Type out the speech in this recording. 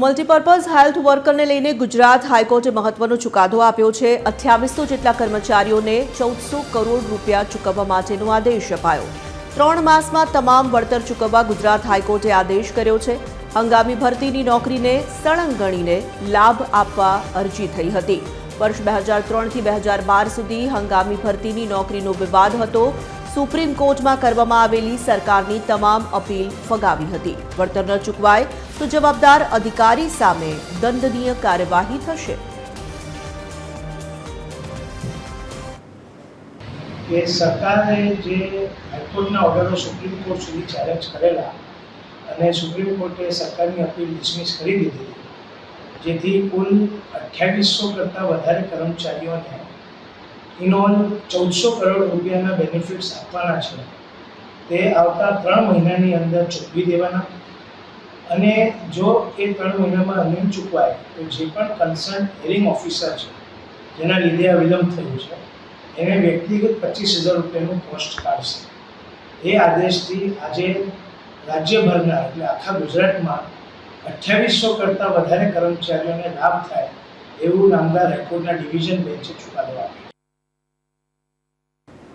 Multipurpose health વર્કરને લઈને ગુજરાત હાઈકોર્ટે મહત્વનો ચુકાદો આપ્યો છે. અઠ્યાવીસો જેટલા કર્મચારીઓને ચૌદસો કરોડ રૂપિયા ચૂકવવા માટેનો આદેશ અપાયો. ત્રણ માસમાં તમામ વળતર ચૂકવવા ગુજરાત હાઈકોર્ટે આદેશ કર્યો છે. હંગામી ભરતીની નોકરીને સળંગ ગણીને લાભ આપવા અરજી થઈ હતી. વર્ષ બે હજાર ત્રણથી બે હજાર બાર સુધી હંગામી ભરતીની નોકરીનો વિવાદ હતો. સુપ્રીમ કોર્ટમાં કરવામાં આવેલી સરકારની તમામ અપીલ ફગાવી હતી. વળતર ન ચૂકવાય તો જવાબદાર અધિકારી સામે દંડનીય કાર્યવાહી થશે. કે સરકારે જે હાઈકોર્ટના ઓર્ડરો સુપ્રીમ કોર્ટ સુધી ચેલેન્જ કરેલા અને સુપ્રીમ કોર્ટે સરકારની અપીલ ડિસમિસ કરી દીધી, જેથી કુલ અઠ્યાવીસો કરતાં વધારે કર્મચારીઓને ઇન ઓલ ચૌદસો કરોડ રૂપિયાના બેનિફિટ્સ આપવાના છે. તે આવતા ત્રણ મહિનાની અંદર ચૂકવી દેવાના. અને જો એ ત્રણ મહિનામાં નહીં ચૂકવાય, તો જે પણ કન્સર્ન હેરિંગ ઓફિસર છે, જેના લીધે આ વિલંબ થયું છે, એને વ્યક્તિગત પચીસ હજાર રૂપિયાનું કોસ્ટ કાઢશે. એ આદેશથી આજે રાજ્યભરના, એટલે આખા ગુજરાતમાં અઠ્યાવીસો કરતાં વધારે કર્મચારીઓને લાભ થાય એવું નામદાર હાઈકોર્ટના ડિવિઝન બેન્ચે ચુકાદો આપ્યો